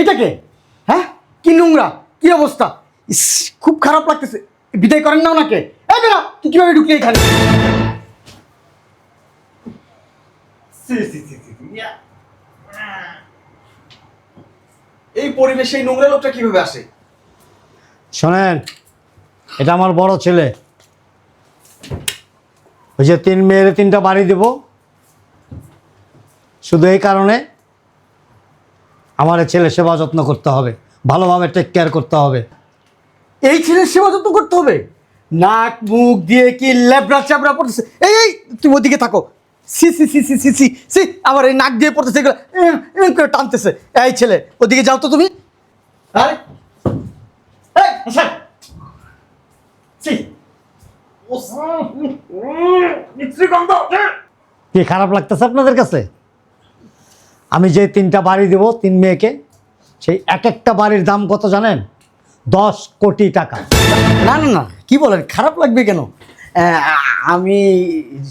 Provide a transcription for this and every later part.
এটা কে? হ্যাঁ? কি নোংরা? কি অবস্থা? ইস খুব খারাপ লাগতেছে। বিদায় করেন না ওনাকে। এই বেরা তুই কীভাবে ঢুকলি এখানে। এই পরিবেশে এই নোংরা লোকটা কীভাবে আসে? শোনেন এটা আমার বড় ছেলে। ওই যে তিন মেয়ের তিনটা বাড়ি দেব। শুধু এই কারণে আমার এই ছেলে সেবা যত্ন করতে হবে ভালোভাবে টেক কেয়ার করতে হবে। এই ছেলের সেবা যত্ন করতে হবে। নাক মুখ দিয়ে কি ল্যাবড়া চ্যাবড়া পড়তেছে? এই এই তুমি ওদিকে থাকো। সি সি সি সি সি সি সি আবার এই নাক দিয়ে পড়তেছে এগুলো করে টানতেছে। এই ছেলে ওদিকে যাও তো তুমি। আরে। কি খারাপ লাগতেছে আপনাদের কাছে? আমি যে তিনটা বাড়ি দেব তিন মেয়েকে সেই এক একটা বাড়ির দাম কত জানেন? দশ কোটি টাকা। না না না কি বলেন খারাপ লাগবে কেন? আহ, আমি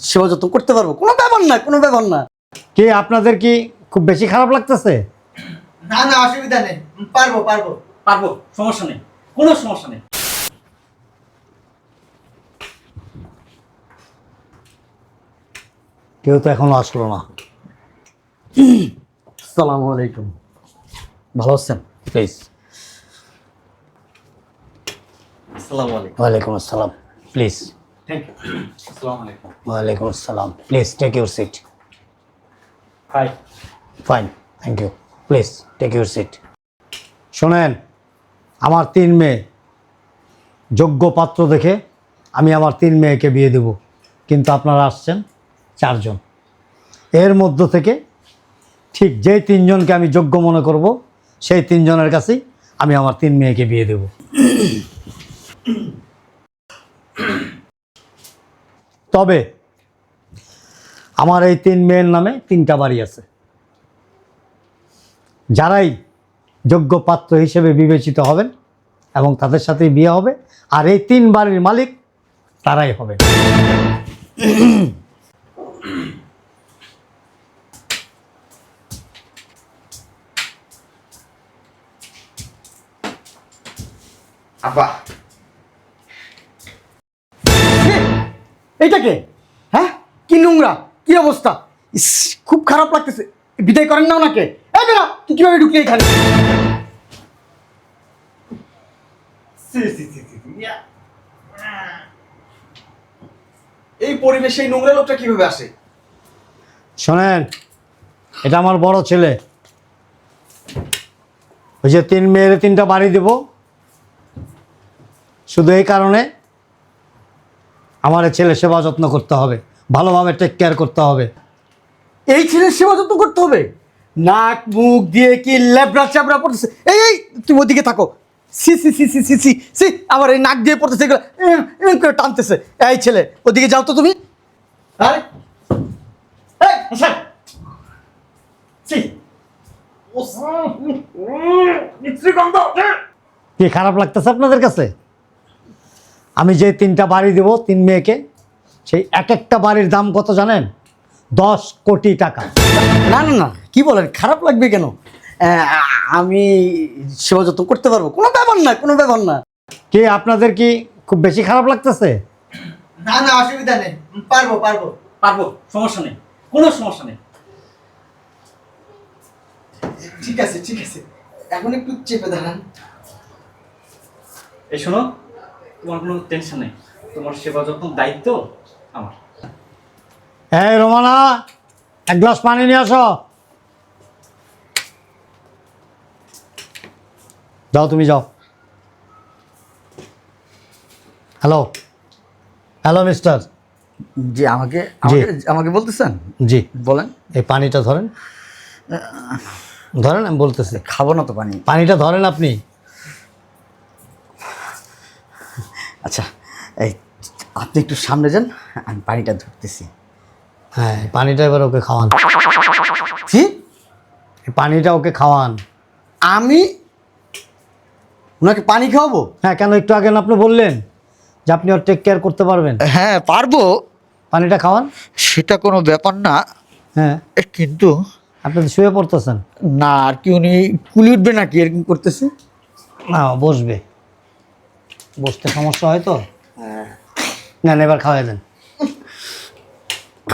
সেবা যত্ন করতে পারব কোনো ব্যাপার না কোনো ব্যাপার না। কি আপনাদের কি খুব বেশি খারাপ লাগতেছে? না না অসুবিধা নেই পারব পারব পারব সমস্যা নেই কোনো সমস্যা নেই। কেউ তো এখনও আসলো না। আসসালামু আলাইকুম। ভালো আছেন? প্লিজ আসসালামু আলাইকুম। ওয়ালাইকুম আসসালাম। প্লিজ থ্যাংক ইউ আসসালামু আলাইকুম। ওয়ালাইকুম আসসালাম। Please take your seat hi fine thank you please take your seat শোনেন আমার তিন মেয়ে। যোগ্য পাত্র দেখে আমি আমার তিন মেয়েকে বিয়ে দেব। কিন্তু আপনারা আসছেন চারজন। এর মধ্য থেকে ঠিক যেই তিনজনকে আমি যোগ্য মনে করব, সেই তিনজনের কাছেই আমি আমার তিন মেয়েকে বিয়ে দেব। তবে আমার এই তিন মেয়ের নামে তিনটা বাড়ি আছে। যারাই যোগ্য পাত্র হিসেবে বিবেচিত হবেন এবং তাদের সাথে বিয়ে হবে, আর এই তিন বাড়ির মালিক তারাই হবে আব্বা। এইটা কে? হ্যাঁ? কি নোংরা? কি অবস্থা? ইস খুব খারাপ লাগতেছে। বিদায় করেন না ওনাকে। এই বেরা তুই কীভাবে ঢুকলি এখানে। এই পরিবেশে এই নোংরা লোকটা কীভাবে আসে? শোনেন এটা আমার বড় ছেলে। ওই যে তিন মেয়ের তিনটা বাড়ি দেব। শুধু এই কারণে আমার ছেলে সেবা যত্ন করতে হবে ভালোভাবে টেক কেয়ার করতে হবে। এই ছেলের সেবা যত্ন করতে হবে? নাক মুখ দিয়ে কি ল্যাবড়া চ্যাবড়া পড়তেছে? এই এই তুমি ওদিকে থাকো। সি সি সি সি সি সি সি আবার এই নাক দিয়ে পড়তেছে এগুলো করে টানতেছে। এই ছেলে ওদিকে যাও তো তুমি। আরে। কি খারাপ লাগতেছে আপনাদের কাছে? আমি যে তিনটা বাড়ি দেব তিন মেয়েকে সেই এক একটা বাড়ির দাম কত জানেন? দশ কোটি টাকা। না না না কি বলেন খারাপ লাগবে কেন? আমি সেবা যত্ন করতে পারব কোনো ব্যাপার না কোনো ব্যাপার না। কি আপনাদের কি খুব বেশি খারাপ লাগতেছে? না না অসুবিধা নেই পারব পারব পারব সমস্যা নেই কোনো সমস্যা নেই। ঠিক আছে ঠিক আছে এখন একটু চেপে দাঁড়ান। এই শোনো তোমার কোনো টেনশন নেই। তোমার সেবা যত্ন দায়িত্ব আমার। এই রোমানা এক গ্লাস পানি নিয়ে আসো। যাও তুমি যাও। হ্যালো হ্যালো মিস্টার জি আমাকে জি। আমাকে আমাকে বলতেছেন? জি। বলেন। এই পানিটা ধরেন। ধরেন আমি বলতেছি। খাব না তো পানি। পানিটা ধরেন আপনি। আচ্ছা এই আপনি একটু সামনে যান আমি পানিটা ধরতেছি। হ্যাঁ পানিটা এবার ওকে খাওয়ান। কি? পানিটা ওকে খাওয়ান। আমি? ওনাকে পানি খাওয়াবো? হ্যাঁ কেন একটু আগে না আপনি বললেন যে আপনি ওর টেক কেয়ার করতে পারবেন। হ্যাঁ পারব। পানিটা খাওয়ান। সেটা কোনো ব্যাপার না। হ্যাঁ। কিন্তু আপনি তো শুয়ে পড়তেছেন। না আর কি উনি কুলি উঠবে নাকি এরকম করতেছে? না বসবে। বসতে সমস্যা হয় তো? নেন এবার খাওয়াই দেন।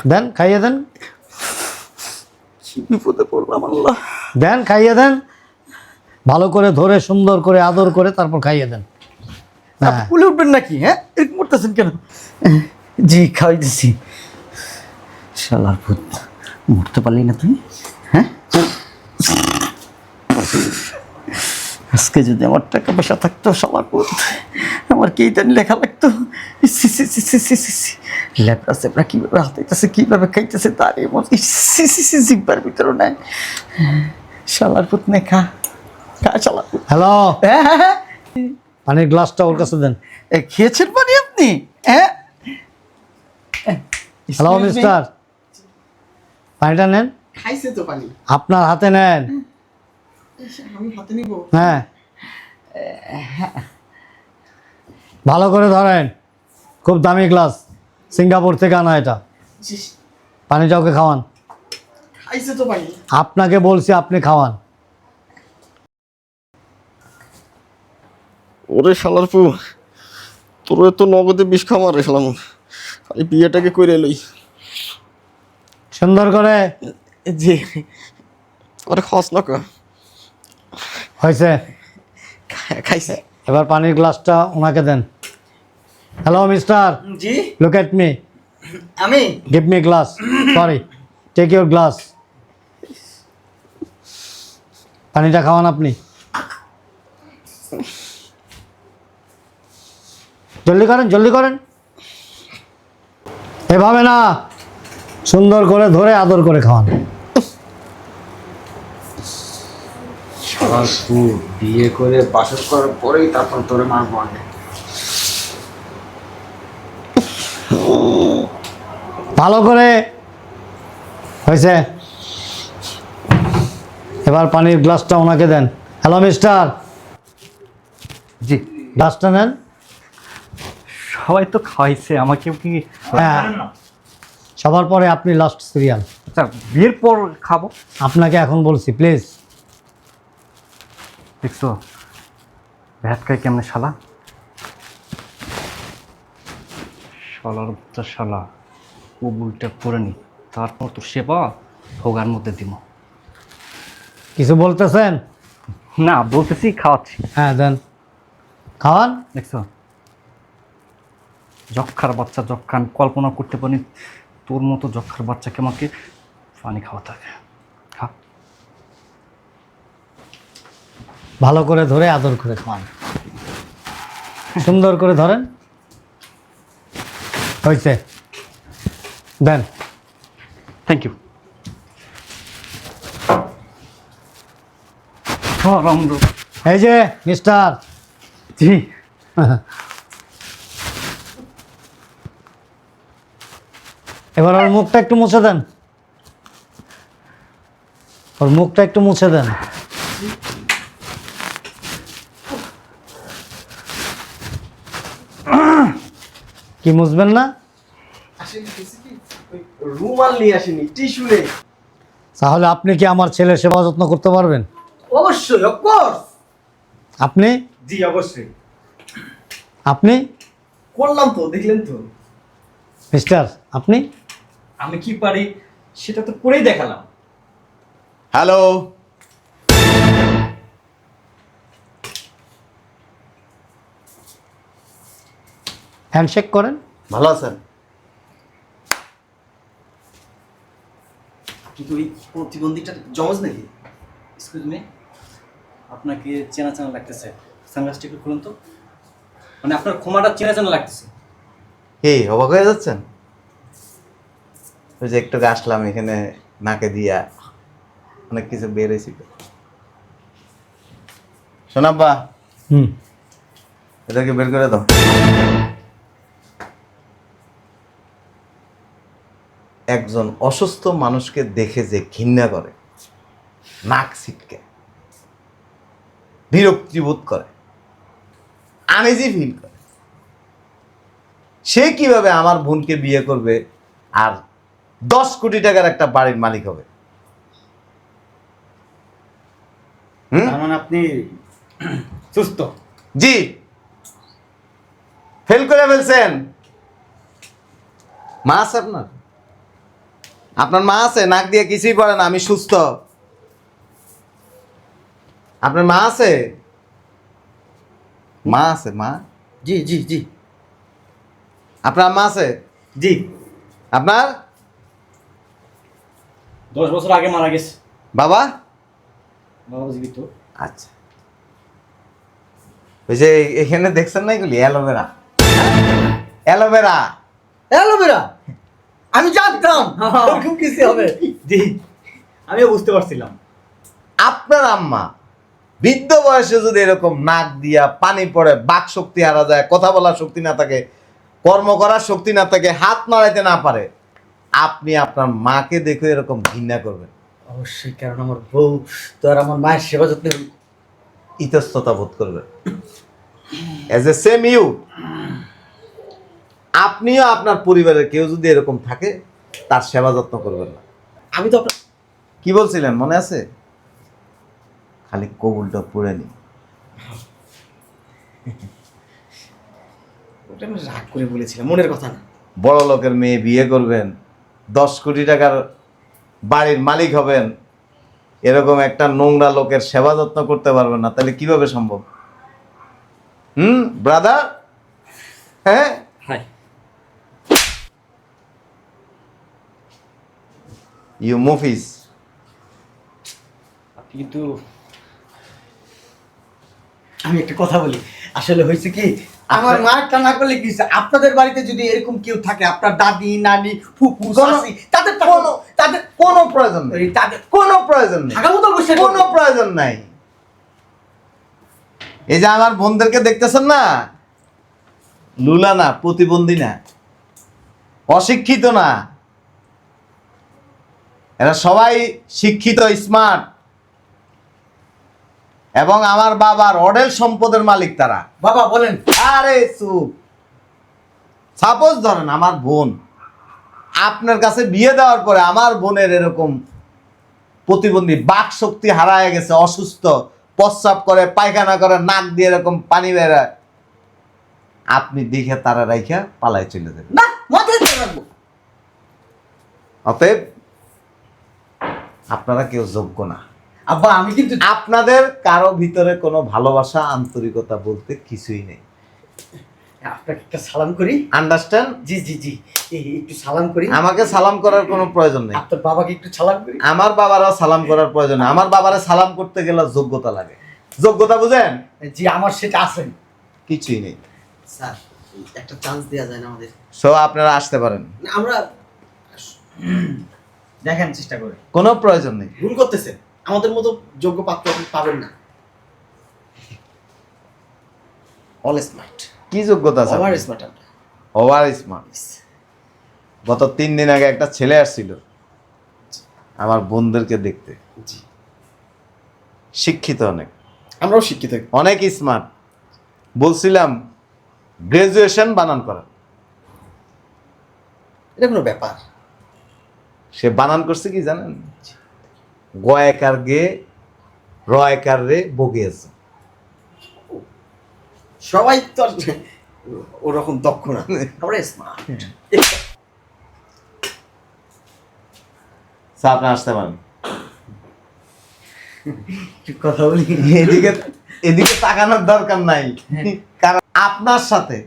দেন খাইয়ে দেন। বিপদে পড়লাম আল্লাহ। দেন খাইয়ে দেন। ভালো করে ধরে সুন্দর করে আদর করে তারপর খাইয়ে দেন। হ্যাঁ। কুলি উঠবেন নাকি হ্যাঁ? এরকম করতেছেন কেন? জি খাওয়াইতেছি। শালার ভূত মরতে পারলি না তুই? হ্যাঁ? আজকে যদি আমার টাকা পয়সা থাকতো ভূত আমার কি জানি লেখা লাগতো? ল্যাপটা সেপটা কীভাবে হাতাইতেছে কীভাবে খাইতেছে তার জিব্বার ভিতরে নেয় শালার ভূত নে খা খা শালার হ্যালো? হ্যাঁ হ্যাঁ হ্যাঁ। পানির গ্লাসটা ওর কাছে দেন। এ, খেয়েছেন পানি আপনি? হ্যাঁ? হ্যালো মিস্টার পানিটা নেন। খাইছে তো পানি। আপনার হাতে নেন। আমি হাতে নিব। হ্যাঁ। ভালো করে ধরেন খুব দামি গ্লাস সিঙ্গাপুর থেকে আনা এটা। পানিটা ওকে খাওয়ান। পানি। আপনাকে বলছি আপনি খাওয়ান। ওরে শালার পু তোর তো নগদে বিষ খামার রে শালাম খালি বিয়েটাকে করে লই। সুন্দর করে। জি। ওরে খস না হয়েছে। খাইছে। এবার পানির গ্লাসটা ওনাকে দেন। Hello mister ji. Look at me আমি? Give me glass sorry take your glass পানিটা খাওয়ান আপনি। জলদি করেন জলদি করেন। এভাবে না সুন্দর করে ধরে আদর করে খাওয়ান। বিয়ে করে বাসর করার পরেই তারপর তোরে মারবো আগে। ভালো করে হয়েছে। এবার পানির গ্লাসটা ওনাকে দেন। Hello mister. জি। গ্লাসটা নেন। সবাই তো খাওয়াইছে আমাকে কি হ্যাঁ। সবার পরে আপনি লাস্ট সিরিয়াল আচ্ছা বিয়ের পর খাব। আপনাকে এখন বলছি প্লিজ দেখছ? ভ্যাট খাই কেমনে শালা? শালার বাচ্চা শালা কবুলটা করে নি। তারপর তো সেবা ভোগার মধ্যে দিব কিছু বলতেছেন? না বলতেছি খাওয়াচ্ছি। হ্যাঁ দেন। খাওয়ান? দেখছ? যক্ষার বাচ্চা যক্ষা আমি কল্পনা করতে পারি তোর মতো যক্ষার বাচ্চাকে আমাকে পানি খাওয়াতে হবে। ভালো করে ধরে আদর করে খাওয়ান। সুন্দর করে ধরেন। হয়েছে। দেন। থ্যাংক ইউ এই যে মিস্টার। জি। এবার ওর মুখটা একটু মুছে দেন। ওর মুখটা একটু মুছে দেন। কি মুছবেন না? রুমাল নিয়ে আসেনি টিস্যু নেই। তাহলে আপনি কি আমার ছেলের সেবা যত্ন করতে পারবেন? অবশ্যই অফকোর্স আপনি? জি অবশ্যই। আপনি? করলাম তো দেখলেন তো। মিস্টার আপনি? আমি কি পারি সেটা তো করেই দেখালাম। হ্যালো। হ্যান্ডশেক করেন। ভালো আছেন? আপনি কি ওই প্রতিবন্ধীটা জমজ নাকি? এক্সকিউজ মি আপনাকে চেনা চেনা লাগতেছে। সানগ্লাসটা একটু খুলুন তো। মানে আপনার ক্ষমাটা চেনা চেনা লাগতেছে। এই অবাক হয়ে যাচ্ছেন? ওই যে একটু আসলাম এখানে নাকে দিয়া। অনেক কিছু বের হয়েছিল শোনাব্বা হুম। এটাকে বের করে দাও। একজন অসুস্থ মানুষকে দেখে যে ঘৃণা করে নাক ছিটকে বিরক্তিবোধ করে আমেজি ফিল করে। সে কীভাবে আমার বোনকে বিয়ে করবে আর দশ কোটি টাকার একটা বাড়ির মালিক হবে? হুম? মানে আপনি সুস্থ। জি। ফেল করে ফেলছেন। মা আছে আপনার? আপনার মা আছে? নাক দিয়ে কিছুই পড়ে না আমি সুস্থ। আপনার মা আছে? মা আছে মা? জি জি জি। আপনার মা আছে? জি। আপনার? দশ বছর আগে মারা গেছে। বাবা? বাবা জীবিত। আচ্ছা। ওই যে এখানে দেখছেন না এগুলি? Aloe vera. Aloe vera. Aloe vera? আমি জানতাম। এরকম কিছু হবে। জি। আমিও বুঝতে পারছিলাম। আপনার আম্মা বৃদ্ধ বয়সে যদি এরকম নাক দিয়া পানি পড়ে বাক শক্তি হারা যায় কথা বলার শক্তি না থাকে কর্ম করার শক্তি না থাকে হাত নাড়াইতে না পারে আপনি আপনার মাকে দেখে এরকম ঘৃণা করবেন। অবশ্যই কারণ আমার বউ তো আর আমার মায়ের সেবা যত্ন ইতস্ততা বোধ করবে এজ এ সেম ইউ আপনিও আপনার পরিবারের কেউ যদি এরকম থাকে তার সেবা যত্ন করবেন না। আমি তো আপনার কি বলছিলেন? মনে আছে? খালি কবুলটা পড়ে নি। ওটা আমি রাগ করে বলেছিলাম মনের কথা না। বড় লোকের মেয়ে বিয়ে করবেন দশ কোটি টাকার বাড়ির মালিক হবেন এরকম একটা নোংরা লোকের সেবা যত্ন করতে পারবেন না তাহলে কীভাবে সম্ভব? হুম ব্রাদার হ্যাঁ? ইউ মুভিস আপনি কিন্তু আমি একটা কথা বলি। আসলে হয়েছে কি আমার মায়েরটা না করলে কি আপনাদের বাড়িতে যদি এরকম কেউ থাকে আপনার দাদি নানি ফুপু কোনো- শাশি তাদের কোনো তাদের কোনো প্রয়োজন নেই। তাদের কোনো প্রয়োজন নেই। কোনো প্রয়োজন নাই। এই যে আমার বোনদেরকে দেখতেছেন না? লুলা না প্রতিবন্ধী না। অশিক্ষিত না। এরা সবাই শিক্ষিত স্মার্ট এবং আমার বাবার অডেল সম্পদের মালিক তারা। বাবা বলেন। আরে চুপ। সাপোজ ধরেন আমার বোন আপনার কাছে বিয়ে দেওয়ার পরে আমার বোনের এরকম প্রতিবন্ধী বাক শক্তি হারায় গেছে অসুস্থ প্রস্রাব করে পায়খানা করে নাক দিয়ে এরকম পানি বেরায় আপনি দেখে তারা রাইখা পালায় চলে যাবেন অতএব আপনারা কেউ যোগ্য না। আব্বা আমি কিন্তু আপনাদের কারও ভিতরে কোনো ভালোবাসা আন্তরিকতা বলতে কিছুই নেই। আপনাকে একটা সালাম করি। আন্ডারস্ট্যান্ড জি জি জি। এই একটু সালাম করি। আমাকে সালাম করার কোনো প্রয়োজন নেই। আপনার বাবাকে একটু সালাম করি। আমার বাবারা সালাম করার প্রয়োজন নেই। আমার বাবারা সালাম করতে গেলে যোগ্যতা লাগে। যোগ্যতা বুঝেন? জি আমার সেটা আছে। কিছুই নেই। স্যার একটা চান্স দেওয়া যায় না আমাদের। সো আপনারা আসতে পারেন। আমরা দেখেন চেষ্টা করে কোনো প্রয়োজন নেই। ভুল করতেছেন। আমাদের মতো যোগ্য পাত্র আপনি পাবেন না। অল স্মার্ট কি যোগ্যতা আছে ওভার স্মার্ট আমরা ওভার স্মার্ট গত তিন দিন আগে একটা ছেলে আসছিল আমার বোনদেরকে দেখতে। জি। শিক্ষিত অনেক। আমরাও শিক্ষিত। অনেক স্মার্ট বলছিলাম গ্রাজুয়েশন বানান করা এটা কোনো ব্যাপার। সে বানান করছে কি জানেন? গয়কার গে রয়কার রে বগিয়েছে সবাই তো ওরকম দক্ষ না আমরা স্মার্ট আপনি আসতে পারেন। কথা বলি। এদিকে এদিকে তাকানোর দরকার নাই। কারণ আপনার সাথে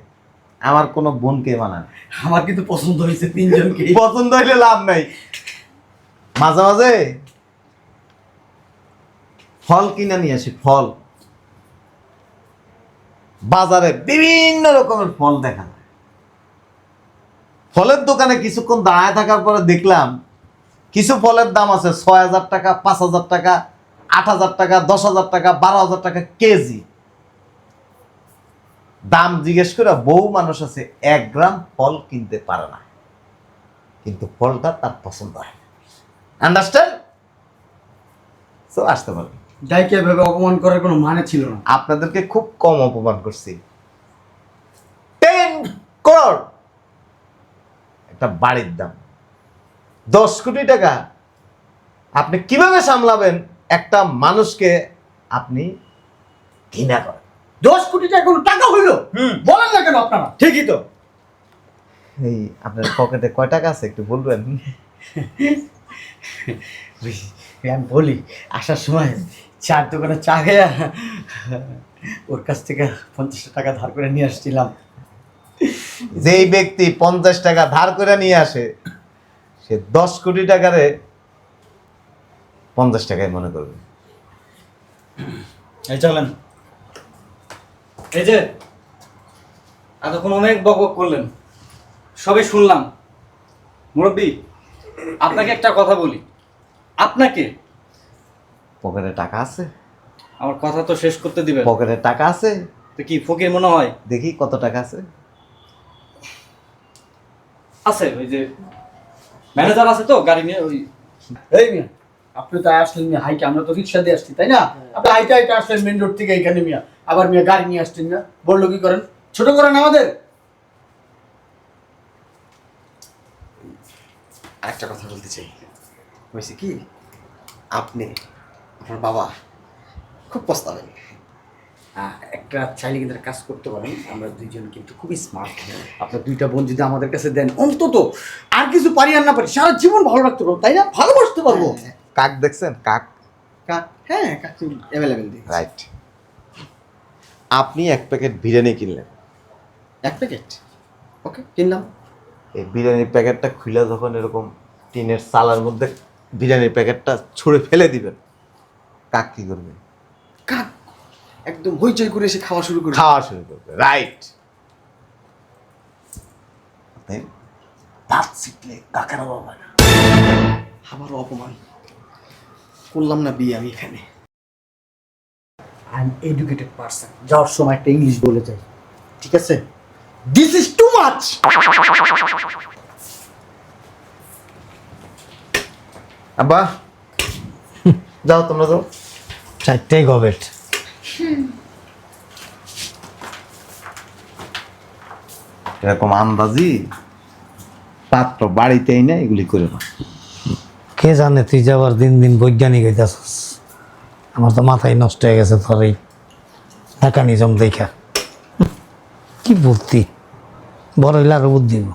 আমার কোনো বোনকে মানায় না। আমার কিন্তু পছন্দ হয়েছে তিনজনকে। পছন্দ হইলে লাভ নাই। মাঝে মাঝে ফল কিনে নিয়ে আসি ফল। বাজারে বিভিন্ন রকমের ফল দেখা যায়। ফলের দোকানে কিছুক্ষণ দাঁড়ায় থাকার পরে দেখলাম কিছু ফলের দাম আছে ছয় হাজার টাকা পাঁচ হাজার টাকা আট হাজার টাকা দশ হাজার টাকা বারো হাজার টাকা কেজি। দাম জিজ্ঞেস করে বহু মানুষ আছে এক গ্রাম ফল কিনতে পারে না। কিন্তু ফলটা তার পছন্দ হয় আন্ডারস্ট্যান্ড সো আসতে পারবেন। ডাইকে ভেবে অপমান করার কোনো মানে ছিল না। আপনাদেরকে খুব কম অপমান করছি। টেন করোড় একটা বাড়ির দাম। দশ কোটি টাকা। আপনি কীভাবে সামলাবেন? একটা মানুষকে আপনি ঘৃণা করেন। দশ কোটি টাকা কোনো টাকা হইল? বলেন না কেন আপনারা? ঠিকই তো। এই আপনার পকেটে কয় টাকা আছে একটু বলবেন? আমি বলি আসার সময় চার দোকানে চা খেয়া ওর কাছ থেকে পঞ্চাশ টাকা ধার করে নিয়ে আসছিলাম। যেই ব্যক্তি পঞ্চাশ টাকা ধার করে নিয়ে আসে সে দশ কোটি টাকারে পঞ্চাশ টাকায় মনে করবে। এই চলেন। এই যে এতক্ষণ অনেক বক করলেন। সবই শুনলাম। মুরব্বী আপনাকে একটা কথা বলি। আপনাকে? পকেটে টাকা আছে? আমার কথা তো শেষ করতে দিবেন। পকেটে টাকা আছে? তো কি ফকির মনে হয়? দেখি কত টাকা আছে। আছে ওই যে ম্যানেজার আছে তো গাড়ি নিয়ে ওই এই আপনি তো আসলেন মিয়া হাইটে আমরা তো রিক্সা দিয়ে আসছি তাই না? আপনি হাইটে হাইটে আসলেন মেন রোড থেকে এখানে মিয়া আবার মিয়া গাড়ি নিয়ে আসছেন না। বলল কি করেন? ছোট করেন আমাদের। আরেকটা কথা বলতে চাই। হয়েছে কি? আপনি আপনার বাবা খুব পস্তাবেন। আহ, একটা চাইলে কিন্তু কাজ করতে পারেন। আমরা দুইজন কিন্তু খুবই স্মার্ট আপনার দুইটা বোন যদি আমাদের কাছে দেন অন্তত আর কিছু পারি আর না পারি সারা জীবন ভালো রাখতে পারব তাই না? ভালোবাসতে পারব। কাক দেখছেন? কাক? কাক হ্যাঁ কাক অ্যাভেলেবেল রাইট আপনি এক প্যাকেট বিরিয়ানি কিনলেন? এক প্যাকেট? ওকে কিনলাম। এই বিরিয়ানির প্যাকেটটা খুলে যখন এরকম টিনের সালার মধ্যে বিরিয়ানির প্যাকেটটা ছুঁড়ে ফেলে দিবেন কাক কি করবে? কাক একদম হইচই করে এসে খাওয়া শুরু করে খাওয়া শুরু করবে রাইট দাঁত শিখলে কাকের অভাব হয় না। আবারও অপমান। করলাম না বিয়ে আমি এখানে। আই এম এডুকেটেড পারসন যাওয়ার সময় একটা ইংলিশ বলে যাই। ঠিক আছে? দিস ইজ টু মাচ আব্বা। যাও তোমরা যাও। চারটেই গবেট এরকম আন্দাজি পাত্র বাড়িতেই না এগুলি করে না। কে জানে তুই যাবার দিন দিন বৈজ্ঞানিক হইতেছিস? আমার তো মাথায় নষ্ট হয়ে গেছে তোর এই মেকানিজম দেখা। কি বুদ্ধি বড় হইলে আরও বুদ্ধি হইবো।